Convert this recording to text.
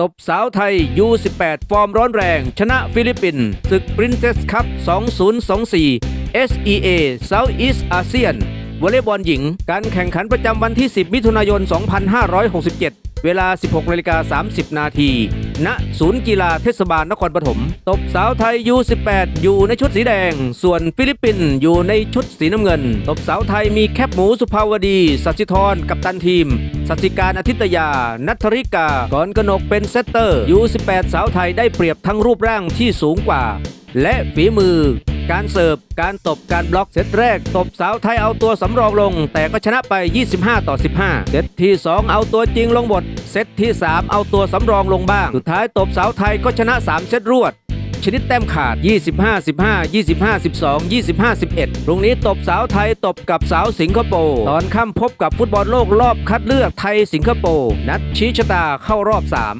ตบสาวไทย U18 ฟอร์มร้อนแรง ชนะฟิลิปปินส์ศึก Princess Cup 2024 SEA Southeast ASEAN วอลเลย์บอลหญิง การแข่งขันประจำวันที่ 10 มิถุนายน 2567 เวลา 16นาฬิกา30 นาที ณศูนย์กีฬาเทศบาลนครปฐมตบสาวไทยยู18อยู่ในชุดสีแดง ส่วนฟิลิปปินส์อยู่ในชุดสีน้ำเงิน ตบสาวไทยมีแคปหมูสุภาวดีสัชิธรกับตันทีมสัชิการอาทิตยา นัทริกา ก่อนกนกเป็นเซตเตอร์ยู18สาวไทยได้เปรียบทั้งรูปร่างที่สูงกว่า และฝีมือ การเสิร์ฟ การตบ การบล็อกเซตแรก ตบสาวไทยเอาตัวสำรองลง แต่ก็ชนะไป 25 ต่อ 15 เซตที่ 2 เอาตัวจริงลงหมดเซตที่ 3 เอาตัวสำรองลงบ้าง สุดท้ายตบสาวไทยก็ชนะ 3 เซตรวด ชนิดแต้มขาด 25 15 25 12 25 11 พรุ่งนี้ตบสาวไทยตบกับสาวสิงคโปร์ ตอนค่ำพบกับฟุตบอลโลกรอบคัดเลือกไทยสิงคโปร์ นัดชี้ชะตาเข้ารอบ 3